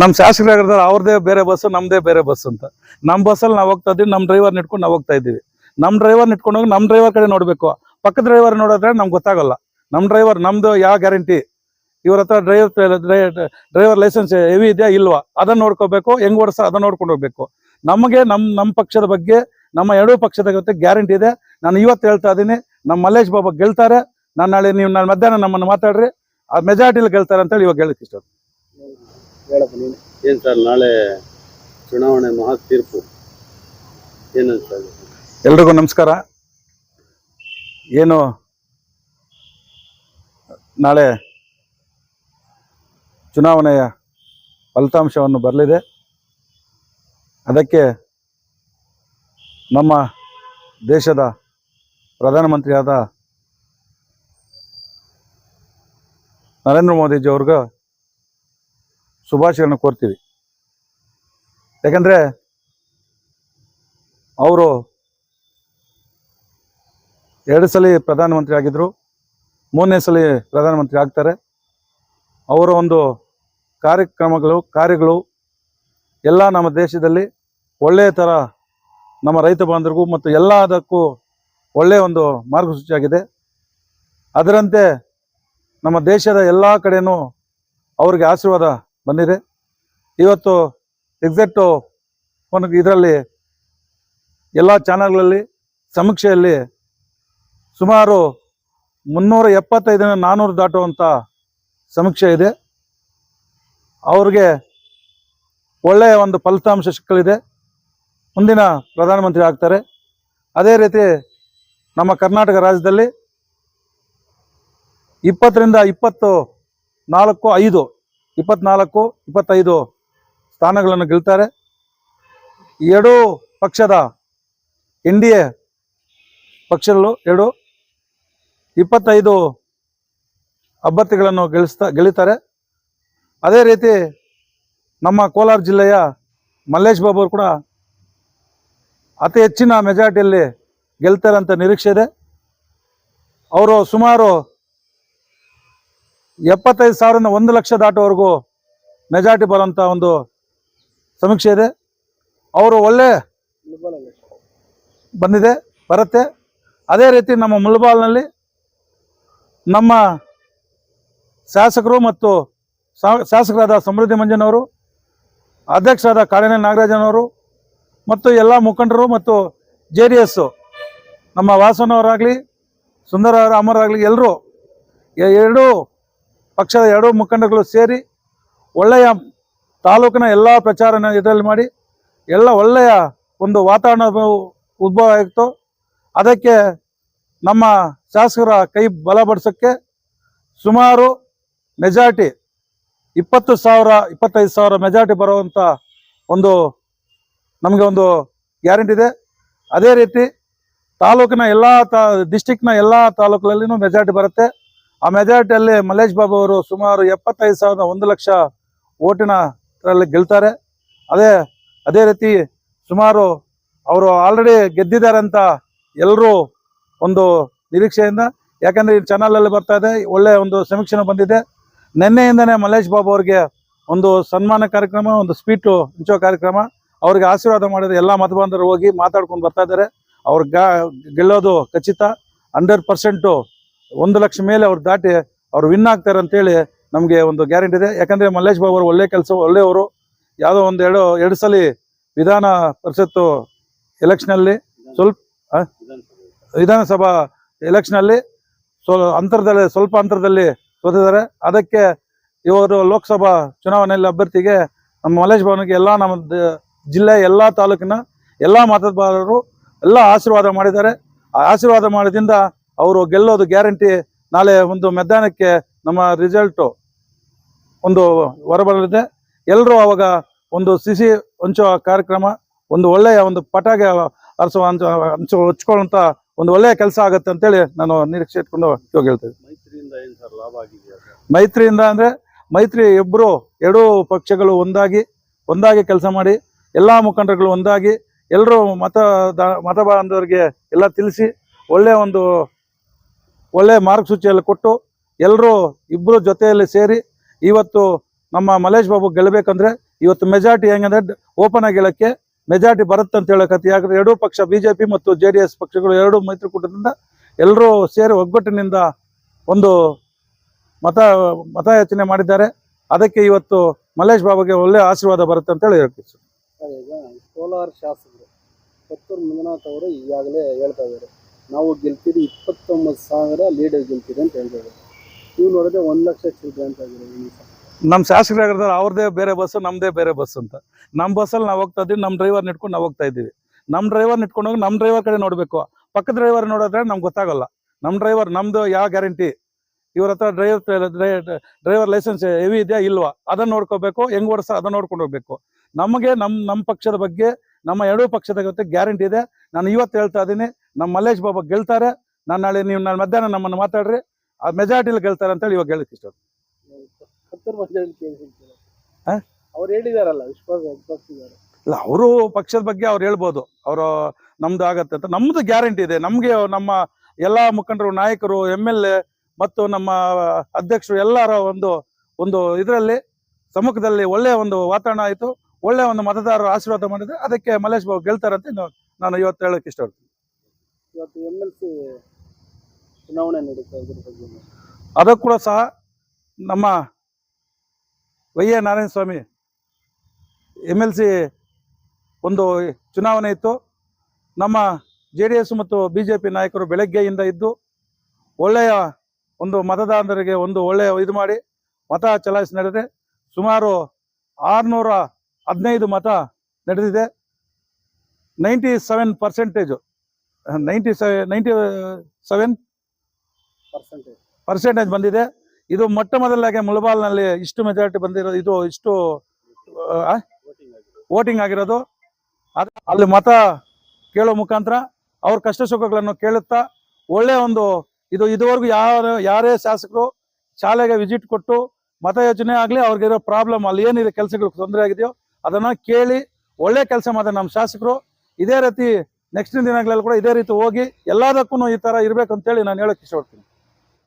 ನಮ್ಮ ಶಾಸಕರಾಗಿರ್ತಾರೆ ಅವ್ರದೇ ಬೇರೆ ಬಸ್ಸು ನಮ್ಮದೇ ಬೇರೆ ಬಸ್ ಅಂತ. ನಮ್ಮ ಬಸ್ಸಲ್ಲಿ ನಾವು ಹೋಗ್ತಾ ಇದ್ದೀವಿ ನಮ್ಮ ಡ್ರೈವರ್ ಇಟ್ಕೊಂಡು ನಾವು ಹೋಗ್ತಾ ಇದ್ದೀವಿ. ನಮ್ಮ ಡ್ರೈವರ್ ಇಟ್ಕೊಂಡು ಹೋಗಿ ನಮ್ಮ ಡ್ರೈವರ್ ಕಡೆ ನೋಡಬೇಕು. ಪಕ್ಕದ ಡ್ರೈವರ್ ನೋಡಿದ್ರೆ ನಮ್ಗೆ ಗೊತ್ತಾಗಲ್ಲ. ನಮ್ಮ ಡ್ರೈವರ್ ನಮ್ದು ಯಾವ ಗ್ಯಾರಂಟಿ ಇವ್ರ ಹತ್ರ ಡ್ರೈವರ್ ಡ್ರೈವರ್ ಲೈಸೆನ್ಸ್ ಹೆವಿ ಇದೆಯಾ, ಇಲ್ವಾ? ಅದನ್ನ ನೋಡ್ಕೋಬೇಕು, ಹೆಂಗ್ ಓಡಿಸ ಅದನ್ನ ನೋಡ್ಕೊಂಡು ಹೋಗ್ಬೇಕು. ನಮಗೆ ನಮ್ಮ ನಮ್ಮ ಪಕ್ಷದ ಬಗ್ಗೆ, ನಮ್ಮ ಎರಡೂ ಪಕ್ಷದ ಜೊತೆ ಗ್ಯಾರಂಟಿ ಇದೆ. ನಾನು ಇವತ್ತು ಹೇಳ್ತಾ ಇದ್ದೀನಿ ನಮ್ಮ ಮಲ್ಲೇಶ್ ಬಾಬಾ ಗೆಲ್ತಾರೆ. ನಾನು ನಾಳೆ ನೀವು ನಾನು ಮಧ್ಯಾಹ್ನ ನಮ್ಮನ್ನು ಮಾತಾಡ್ರಿ. ಆ ಮೆಜಾರಿಟಿಲಿ ಗೆಲ್ತಾರೆ ಅಂತೇಳಿ ಇವಾಗ ಹೇಳಕ್ ಇಷ್ಟ ಹೇಳಪ್ಪ ನೀನು. ಏನು ಸರ್ ನಾಳೆ ಚುನಾವಣೆ ಮಹಾ ತೀರ್ಪು. ಏನಂತ ಎಲ್ರಿಗೂ ನಮಸ್ಕಾರ. ಏನು ನಾಳೆ ಚುನಾವಣೆಯ ಫಲಿತಾಂಶವನ್ನು ಬರಲಿದೆ. ಅದಕ್ಕೆ ನಮ್ಮ ದೇಶದ ಪ್ರಧಾನಮಂತ್ರಿಯಾದ ನರೇಂದ್ರ ಮೋದಿಜಿಯವ್ರಿಗೂ ಶುಭಾಶಯಗಳನ್ನು ಕೋರ್ತೀವಿ. ಯಾಕಂದರೆ ಅವರು ಎರಡು ಸಲ ಪ್ರಧಾನಮಂತ್ರಿ ಆಗಿದ್ದರು ಮೂರನೇ ಸಲ ಪ್ರಧಾನಮಂತ್ರಿ ಆಗ್ತಾರೆ. ಅವರ ಒಂದು ಕಾರ್ಯಕ್ರಮಗಳು, ಕಾರ್ಯಗಳು ಎಲ್ಲ ನಮ್ಮ ದೇಶದಲ್ಲಿ ಒಳ್ಳೆಯ ಥರ ನಮ್ಮ ರೈತ ಬಾಂಧವರಿಗೂ ಮತ್ತು ಎಲ್ಲದಕ್ಕೂ ಒಳ್ಳೆಯ ಒಂದು ಮಾರ್ಗಸೂಚಿಯಾಗಿದೆ ಅದರಂತೆ ನಮ್ಮ ದೇಶದ ಎಲ್ಲ ಕಡೆಯೂ ಅವ್ರಿಗೆ ಆಶೀರ್ವಾದ ಬಂದಿದೆ. ಇವತ್ತು ಎಕ್ಸಾಕ್ಟು ಒಂದು ಇದರಲ್ಲಿ ಎಲ್ಲ ಚಾನಲ್ಗಳಲ್ಲಿ ಸಮೀಕ್ಷೆಯಲ್ಲಿ ಸುಮಾರು ಮುನ್ನೂರ ಎಪ್ಪತ್ತೈದರಿಂದ ನಾನ್ನೂರು ದಾಟುವಂಥ ಸಮೀಕ್ಷೆ ಇದೆ. ಅವ್ರಿಗೆ ಒಳ್ಳೆಯ ಒಂದು ಫಲಿತಾಂಶ ಸಿಕ್ಕಲಿದೆ. ಮುಂದಿನ ಪ್ರಧಾನಮಂತ್ರಿ ಆಗ್ತಾರೆ. ಅದೇ ರೀತಿ ನಮ್ಮ ಕರ್ನಾಟಕ ರಾಜ್ಯದಲ್ಲಿ ಇಪ್ಪತ್ತರಿಂದ ಇಪ್ಪತ್ತು ನಾಲ್ಕು ಐದು ಇಪ್ಪತ್ನಾಲ್ಕು, ಇಪ್ಪತ್ತೈದು ಸ್ಥಾನಗಳನ್ನು ಗೆಲ್ತಾರೆ. ಎರಡೂ ಪಕ್ಷದ ಎನ್ ಡಿ ಎ ಪಕ್ಷಗಳು ಎರಡು ಇಪ್ಪತ್ತೈದು ಅಭ್ಯರ್ಥಿಗಳನ್ನು ಗೆಲ್ಲಿಸ್ತಾ ಗೆಲ್ಲುತ್ತಾರೆ ಅದೇ ರೀತಿ ನಮ್ಮ ಕೋಲಾರ ಜಿಲ್ಲೆಯ ಮಲ್ಲೇಶ್ ಬಾಬು ಅವರು ಕೂಡ ಅತಿ ಹೆಚ್ಚಿನ ಮೆಜಾರಿಟಿಯಲ್ಲಿ ಗೆಲ್ತಾರೆ ಅಂತ ನಿರೀಕ್ಷೆ ಇದೆ. ಅವರು ಸುಮಾರು ಎಪ್ಪತ್ತೈದು ಸಾವಿರದಿಂದ ಒಂದು ಲಕ್ಷ ದಾಟೋವರೆಗೂ ಮೆಜಾರಿಟಿ ಬರೋಂಥ ಒಂದು ಸಮೀಕ್ಷೆ ಇದೆ. ಅವರು ಒಳ್ಳೆ ಬಂದಿದೆ, ಬರುತ್ತೆ. ಅದೇ ರೀತಿ ನಮ್ಮ ಮುಳ್ಬಾಲ್ನಲ್ಲಿ ನಮ್ಮ ಶಾಸಕರು ಮತ್ತು ಶಾಸಕರಾದ ಸಮೃದ್ಧಿ ಮಂಜನವರು, ಅಧ್ಯಕ್ಷರಾದ ಕಾಳಿನ ನಾಗರಾಜನವರು ಮತ್ತು ಎಲ್ಲ ಮುಖಂಡರು ಮತ್ತು ಜೆ ಡಿ ಎಸ್ಸು ನಮ್ಮ ವಾಸನವರಾಗಲಿ ಸುಂದರ ಅಮರಾಗಲಿ ಎಲ್ಲರೂ ಎರಡೂ ಪಕ್ಷದ ಎರಡೂ ಮುಖಂಡಗಳು ಸೇರಿ ಒಳ್ಳೆಯ ತಾಲೂಕಿನ ಎಲ್ಲ ಪ್ರಚಾರನ ಇದರಲ್ಲಿ ಮಾಡಿ ಎಲ್ಲ ಒಳ್ಳೆಯ ಒಂದು ವಾತಾವರಣ ಉದ್ಭವ ಆಯಿತು ಅದಕ್ಕೆ ನಮ್ಮ ಶಾಸಕರ ಕೈ ಬಲಪಡಿಸೋಕ್ಕೆ ಸುಮಾರು ಮೆಜಾರಿಟಿ ಇಪ್ಪತ್ತು ಸಾವಿರ, ಇಪ್ಪತ್ತೈದು ಸಾವಿರ ಮೆಜಾರಿಟಿ ಬರುವಂಥ ಒಂದು ನಮಗೆ ಒಂದು ಗ್ಯಾರಂಟಿ ಇದೆ. ಅದೇ ರೀತಿ ತಾಲೂಕಿನ ಎಲ್ಲ ತಾ ಡಿಸ್ಟಿಕ್ನ ಎಲ್ಲ ತಾಲೂಕುಗಳಲ್ಲಿನೂ ಮೆಜಾರಿಟಿ ಬರುತ್ತೆ. ಆ ಮೆಜಾರಿಟಿಯಲ್ಲಿ ಮಲ್ಲೇಶ್ ಬಾಬು ಅವರು ಸುಮಾರು ಎಪ್ಪತ್ತೈದು ಸಾವಿರದ ಒಂದು ಲಕ್ಷ ಓಟಿನ ಗೆಲ್ತಾರೆ. ಅದೇ ಅದೇ ರೀತಿ ಸುಮಾರು ಅವರು ಆಲ್ರೆಡಿ ಗೆದ್ದಿದ್ದಾರೆ ಅಂತ ಎಲ್ಲರೂ ಒಂದು ನಿರೀಕ್ಷೆಯಿಂದ, ಯಾಕಂದರೆ ಈ ಚಾನಲಲ್ಲಿ ಬರ್ತಾ ಇದೆ ಒಳ್ಳೆಯ ಒಂದು ಸಮೀಕ್ಷೆ ಬಂದಿದೆ. ನಿನ್ನೆಯಿಂದನೇ ಮಲ್ಲೇಶ್ ಬಾಬು ಅವರಿಗೆ ಒಂದು ಸನ್ಮಾನ ಕಾರ್ಯಕ್ರಮ, ಒಂದು ಸ್ಪೀಟು ಹಂಚೋ ಕಾರ್ಯಕ್ರಮ. ಅವ್ರಿಗೆ ಆಶೀರ್ವಾದ ಮಾಡಿದ್ರೆ ಎಲ್ಲ ಮತಬಾಂಧವರು ಹೋಗಿ ಮಾತಾಡ್ಕೊಂಡು ಬರ್ತಾ ಇದ್ದಾರೆ. ಅವ್ರ ಗೆಲ್ಲೋದು ಖಚಿತ ಹಂಡ್ರೆಡ್ ಪರ್ಸೆಂಟು ಒಂದು ಲಕ್ಷ ಮೇಲೆ ಅವ್ರು ದಾಟಿ ಅವ್ರು ವಿನ್ ಆಗ್ತಾರೆ ಅಂತೇಳಿ ನಮಗೆ ಒಂದು ಗ್ಯಾರಂಟಿ ಇದೆ. ಯಾಕಂದರೆ ಮಲ್ಲೇಶ್ ಬಾಬು ಅವರು ಒಳ್ಳೆ ಕೆಲಸ ಒಳ್ಳೆಯವರು ಯಾವುದೋ ಒಂದು ಎರಡು ಎರಡು ಸಲ ವಿಧಾನ ಪರಿಷತ್ತು ಎಲೆಕ್ಷನಲ್ಲಿ ಸ್ವಲ್ಪ ವಿಧಾನಸಭಾ ಎಲೆಕ್ಷನಲ್ಲಿ ಸೊ, ಅಂತರದಲ್ಲಿ, ಸ್ವಲ್ಪ ಅಂತರದಲ್ಲಿ ಸೋತಿದ್ದಾರೆ. ಅದಕ್ಕೆ ಇವರು ಲೋಕಸಭಾ ಚುನಾವಣೆಯಲ್ಲಿ ಅಭ್ಯರ್ಥಿಗೆ ನಮ್ಮ ಮಲ್ಲೇಶ್ ಭವನಿಗೆ ಎಲ್ಲ ನಮ್ಮ ಜಿಲ್ಲೆ, ಎಲ್ಲ ತಾಲೂಕಿನ ಎಲ್ಲ ಮತದಾರರು ಎಲ್ಲ ಆಶೀರ್ವಾದ ಮಾಡಿದ್ದಾರೆ. ಆ ಆಶೀರ್ವಾದ ಮಾಡೋದ್ರಿಂದ ಅವರು ಗೆಲ್ಲೋದು ಗ್ಯಾರಂಟಿ ನಾಳೆ ಒಂದು ಮಧ್ಯಾಹ್ನಕ್ಕೆ ನಮ್ಮ ರಿಸಲ್ಟು ಒಂದು ಹೊರಬರಲಿದೆ. ಎಲ್ಲರೂ ಅವಾಗ ಒಂದು ಸಿಸಿ ಹಂಚುವ ಕಾರ್ಯಕ್ರಮ ಒಂದು ಒಳ್ಳೆಯ ಒಂದು ಪಟಾಕಿ ಹರಿಸುವ ಹಂಚ ಹಂಚು ಹಚ್ಕೊಳ್ಳುವಂಥ ಒಂದು ಒಳ್ಳೆಯ ಕೆಲಸ ಆಗುತ್ತೆ ಅಂತೇಳಿ ನಾನು ನಿರೀಕ್ಷೆ ಇಟ್ಕೊಂಡು ಇವಾಗ ಹೇಳ್ತೇವೆ ಮೈತ್ರಿಯಿಂದ ಅಂದರೆ ಮೈತ್ರಿ ಇಬ್ಬರು ಎರಡೂ ಪಕ್ಷಗಳು ಒಂದಾಗಿ ಒಂದಾಗಿ ಕೆಲಸ ಮಾಡಿ ಎಲ್ಲ ಮುಖಂಡರುಗಳು ಒಂದಾಗಿ ಎಲ್ಲರೂ ಮತ ಮತ ಬಾಂಧವರಿಗೆ ಎಲ್ಲ ತಿಳಿಸಿ ಒಳ್ಳೆಯ ಒಂದು ಒಳ್ಳೆಯ ಮಾರ್ಗಸೂಚಿಯಲ್ಲಿ ಕೊಟ್ಟು ಎಲ್ಲರೂ ಇಬ್ಬರು ಜೊತೆಯಲ್ಲಿ ಸೇರಿ ಇವತ್ತು ನಮ್ಮ ಮಲೇಶ್ ಬಾಬು ಗೆಲ್ಲಬೇಕಂದ್ರೆ ಇವತ್ತು ಮೆಜಾರಿಟಿ ಹೆಂಗಂದ್ರೆ ಓಪನ್ ಆಗಿ ಹೇಳಕ್ಕೆ ಮೆಜಾರಿಟಿ ಬರುತ್ತೆ ಅಂತ ಹೇಳಕತ್ತಿ ಯಾಕಂದ್ರೆ ಎರಡೂ ಪಕ್ಷ ಬಿಜೆಪಿ ಮತ್ತು ಜೆ ಡಿ ಎಸ್ ಪಕ್ಷಗಳು ಎರಡು ಮೈತ್ರಿಕೂಟದಿಂದ ಎಲ್ಲರೂ ಸೇರಿ ಒಗ್ಗಟ್ಟಿನಿಂದ ಒಂದು ಮತ ಮತಯಾಚನೆ ಮಾಡಿದ್ದಾರೆ. ಅದಕ್ಕೆ ಇವತ್ತು ಮಲೇಶ್ ಬಾಬುಗೆ ಒಳ್ಳೆ ಆಶೀರ್ವಾದ ಬರುತ್ತೆ ಅಂತ ಹೇಳಿ ಹೇಳ್ತೀವಿ ಸರ್. ಕೋಲಾರ ಶಾಸಕರು ಮಂಜುನಾಥ್ ಅವರು ಈಗಾಗಲೇ ಹೇಳ್ತಾ ಇದ್ದಾರೆ. ನಾವು ಗೆಲ್ತೀರಿ ಇಪ್ಪತ್ತೊಂಬತ್ತು ಸಾವಿರ ಲೀಡರ್ ಗೆಲ್ತೀರಿ ಅಂತ ಹೇಳಿದ್ರು ಇವ್ರು ನೋಡಿದ್ರೆ ಒಂದು ಲಕ್ಷ ಚಿಲ್ಲರೆ ಅಂತ. ನಮ್ಮ ಶಾಸಕರಾಗಿರ್ತಾರೆ ಅವ್ರದೇ ಬೇರೆ ಬಸ್ ನಮ್ಮದೇ ಬೇರೆ ಬಸ್ ಅಂತ. ನಮ್ಮ ಬಸ್ಸಲ್ಲಿ ನಾವು ಹೋಗ್ತಾ ಇದ್ದೀವಿ ನಮ್ಮ ಡ್ರೈವರ್ ಇಟ್ಕೊಂಡು ನಾವು ಹೋಗ್ತಾ ಇದ್ದೀವಿ. ನಮ್ಮ ಡ್ರೈವರ್ ಇಟ್ಕೊಂಡು ಹೋಗಿ ನಮ್ಮ ಡ್ರೈವರ್ ಕಡೆ ನೋಡಬೇಕು. ಪಕ್ಕದ ಡ್ರೈವರ್ ನೋಡಿದ್ರೆ ನಮ್ಗೆ ಗೊತ್ತಾಗಲ್ಲ. ನಮ್ಮ ಡ್ರೈವರ್ ನಮ್ಮದು ಯಾವ ಗ್ಯಾರಂಟಿ ಇವ್ರ ಹತ್ರ ಡ್ರೈವರ್ ಡ್ರೈವರ್ ಲೈಸೆನ್ಸ್ ಹೆವಿ ಇದೆಯಾ, ಇಲ್ವಾ? ಅದನ್ನ ನೋಡ್ಕೋಬೇಕು, ಹೆಂಗ್ ಓಡಿಸ ಅದನ್ನು ನೋಡ್ಕೊಂಡು ಹೋಗ್ಬೇಕು. ನಮಗೆ ನಮ್ಮ ನಮ್ಮ ಪಕ್ಷದ ಬಗ್ಗೆ, ನಮ್ಮ ಎರಡೂ ಪಕ್ಷದ ಜೊತೆ ಗ್ಯಾರಂಟಿ ಇದೆ. ನಾನು ಇವತ್ತು ಹೇಳ್ತಾ ಇದ್ದೀನಿ ನಮ್ಮ ಮಲ್ಲೇಶ್ ಬಾಬಾ ಗೆಲ್ತಾರೆ. ನಾನು ನಾಳೆ ನೀವು ನಾಳೆ ಮಧ್ಯಾಹ್ನ ನಮ್ಮನ್ನು ಮಾತಾಡ್ರಿ. ಆ ಮೆಜಾರಿಟಿಲಿ ಗೆಲ್ತಾರೆ ಅಂತ ಹೇಳಿ ಇವಾಗ ಹೇಳಕ್ಕೆ ಇಷ್ಟ? ಅವ್ರು ಹೇಳಿದಾರಲ್ಲ ವಿಶ್ವಾಸ ಇಲ್ಲ ಅವರು ಪಕ್ಷದ ಬಗ್ಗೆ ಅವ್ರು ಹೇಳ್ಬೋದು. ಅವರು ನಮ್ದು ಆಗತ್ತೆ ಅಂತ. ನಮ್ದು ಗ್ಯಾರಂಟಿ ಇದೆ. ನಮ್ಗೆ ನಮ್ಮ ಎಲ್ಲ ಮುಖಂಡರು ನಾಯಕರು ಎಂ ಎಲ್ ಎ ಮತ್ತು ನಮ್ಮ ಅಧ್ಯಕ್ಷರು ಎಲ್ಲರ ಒಂದು ಒಂದು ಇದರಲ್ಲಿ ಸಮ್ಮುಖದಲ್ಲಿ ಒಳ್ಳೆಯ ಒಂದು ವಾತಾವರಣ ಆಯಿತು. ಒಳ್ಳೆಯ ಒಂದು ಮತದಾರರು ಆಶೀರ್ವಾದ ಮಾಡಿದ್ರೆ ಅದಕ್ಕೆ ಮಲ್ಲೇಶ್ ಬಾಬು ಗೆಲ್ತಾರಂತ ನಾನು ಇವತ್ತು ಹೇಳೋಕ್ಕೆ ಇಷ್ಟಪಡ್ತೀನಿ. ಇವತ್ತು ಎಂ ಎಲ್ ಸಿ ಚುನಾವಣೆ ನಡೀತಾ ಇದ್ರ ಬಗ್ಗೆ? ಅದಕ್ಕೂ ಕೂಡ ಸಹ ನಮ್ಮ Y A Narayana Swamy M L C ಒಂದು ಚುನಾವಣೆ ಇತ್ತು. ನಮ್ಮ ಜೆ ಡಿ ಎಸ್ ಮತ್ತು ಬಿ ಜೆ ಪಿ ನಾಯಕರು ಬೆಳಗ್ಗೆಯಿಂದ ಇದ್ದು ಒಳ್ಳೆಯ ಒಂದು ಮತದಾರರಿಗೆ ಒಂದು ಒಳ್ಳೆಯ ಇದು ಮಾಡಿ ಮತ ಚಲಾಯಿಸಿ ನಡೆದಿದೆ. ಸುಮಾರು ಆರುನೂರ ಹದಿನೈದು ಮತ ನಡೆದಿದೆ. Ninety seven percentage ninety seven ninety seven percentage ಬಂದಿದೆ. ಇದು ಮೊಟ್ಟ ಮೊದಲಾಗಿ ಮುಳಬಾಲ್ನಲ್ಲಿ ಇಷ್ಟು ಮೆಜಾರಿಟಿ ಬಂದಿರೋದು ಇದು ಇಷ್ಟು ವೋಟಿಂಗ್ ಆಗಿರೋದು. ಅದು ಅಲ್ಲಿ ಮತ ಕೇಳೋ ಮುಖಾಂತರ ಅವ್ರ ಕಷ್ಟ ಸುಖಗಳನ್ನು ಕೇಳುತ್ತಾ ಒಳ್ಳೆಯ ಒಂದು ಇದು ಇದುವರೆಗೂ ಯಾರು ಯಾರೇ ಶಾಸಕರು ಶಾಲೆಗೆ ವಿಸಿಟ್ ಕೊಟ್ಟು ಮತ ಯೋಚನೆ ಆಗಲಿ ಅವ್ರಿಗಿರೋ ಪ್ರಾಬ್ಲಮ್ ಅಲ್ಲಿ ಏನಿದೆ ಕೆಲಸಗಳಿಗೆ ತೊಂದರೆ ಆಗಿದೆಯೋ ಅದನ್ನು ಕೇಳಿ ಒಳ್ಳೆ ಕೆಲಸ ಮಾಡಿದ ನಮ್ಮ ಶಾಸಕರು. ಇದೇ ರೀತಿ ನೆಕ್ಸ್ಟ್ ದಿನಗಳಲ್ಲಿ ಕೂಡ ಇದೇ ರೀತಿ ಹೋಗಿ ಎಲ್ಲದಕ್ಕೂ ಈ ತರ ಇರ್ಬೇಕಂತ ಅಂತೇಳಿ ನಾನು ಹೇಳಕ್ ಇಷ್ಟಪಡ್ತೀನಿ.